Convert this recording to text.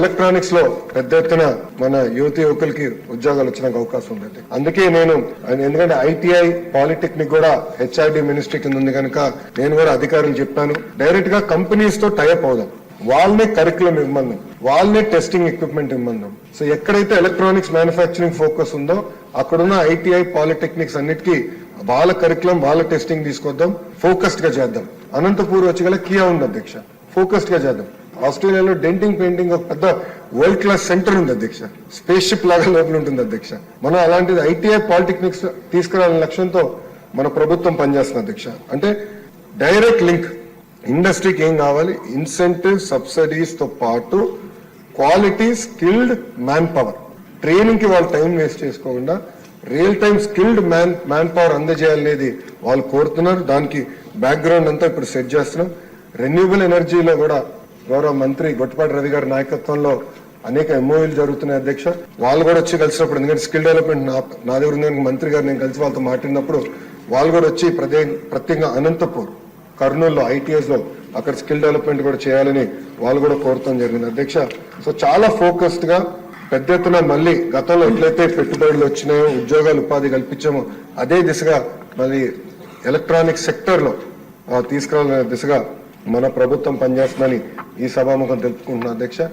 ఎలక్ట్రానిక్స్లో పెద్ద ఎత్తున మన యువతి యువకులకి ఉద్యోగాలు వచ్చడానికి అవకాశం ఉంది అందుకే నేను ఎందుకంటే ఐటీఐ పాలిటెక్నిక్ కూడా హెచ్ఆర్డి మినిస్ట్రీ కింద ఉంది కనుక నేను కూడా అధికారులు చెప్పాను. డైరెక్ట్గా కంపెనీస్తో టైప్ అవుదాం. వాళ్ళనే కరికులం ఇవ్వమందాం వాళ్ళనే టెస్టింగ్ ఎక్విప్మెంట్ ఇవ్వమందాం సో ఎక్కడైతే ఎలక్ట్రానిక్స్ మ్యానుఫ్యాక్చరింగ్ ఫోకస్ ఉందో అక్కడున్న ఐటీఐ పాలిటెక్నిక్స్ అన్నిటికీ వాళ్ళ కరికులం వాళ్ళ టెస్టింగ్ తీసుకొద్దాం. ఫోకస్డ్గా చేద్దాం. అనంతపూర్ వచ్చి గల కియా ఉంది అధ్యక్ష. ఫోకస్డ్గా చేద్దాం. ఆస్ట్రేలియాలో డెంటింగ్ పెయింటింగ్ ఒక పెద్ద వరల్డ్ క్లాస్ సెంటర్ ఉంది అధ్యక్ష. స్పేస్ షిప్ లాగా లోపల ఉంటుంది అధ్యక్ష. మనం అలాంటిది ఐటీఐ పాలిటెక్నిక్స్ తీసుకురావాలనే లక్ష్యంతో మన ప్రభుత్వం పనిచేస్తుంది అధ్యక్ష. అంటే డైరెక్ట్ లింక్ ఇండస్ట్రీకి ఏం కావాలి? ఇన్సెంటివ్ సబ్సిడీస్తో పాటు క్వాలిటీ స్కిల్డ్ మ్యాన్ పవర్ ట్రైనింగ్కి వాళ్ళు టైం వేస్ట్ చేసుకోకుండా real time skilled man manpower అందజేయాలనేది వాళ్ళు కోరుతున్నారు. దానికి బ్యాక్గ్రౌండ్ అంతా ఇప్పుడు సెట్ చేస్తున్నాం. రెన్యూబుల్ ఎనర్జీలో కూడా గౌరవ మంత్రి గొట్టపాటి రవి గారి నాయకత్వంలో అనేక ఎంఓఈలు జరుగుతున్నాయి అధ్యక్ష. వాళ్ళు కూడా వచ్చి కలిసినప్పుడు ఎందుకంటే స్కిల్ డెవలప్మెంట్ నా దగ్గర ఉంది మంత్రి గారు నేను కలిసి వాళ్ళతో మాట్లాడినప్పుడు వాళ్ళు కూడా వచ్చి ప్రత్యేక ప్రత్యేకంగా అనంతపూర్ కర్నూలులో ఐటీఎస్లో అక్కడ స్కిల్ డెవలప్మెంట్ కూడా చేయాలని వాళ్ళు కూడా కోరటం జరిగింది అధ్యక్ష. సో చాలా ఫోకస్డ్గా పెద్ద ఎత్తున మళ్ళీ గతంలో ఎట్లయితే పెట్టుబడులు వచ్చినాయో ఉద్యోగాలు ఉపాధి కల్పించామో అదే దిశగా మళ్ళీ ఎలక్ట్రానిక్ సెక్టర్లో తీసుకురావాలనే దిశగా మన ప్రభుత్వం పనిచేస్తుందని ఈ సభాముఖం తెలుపుకుంటున్నా అధ్యక్ష.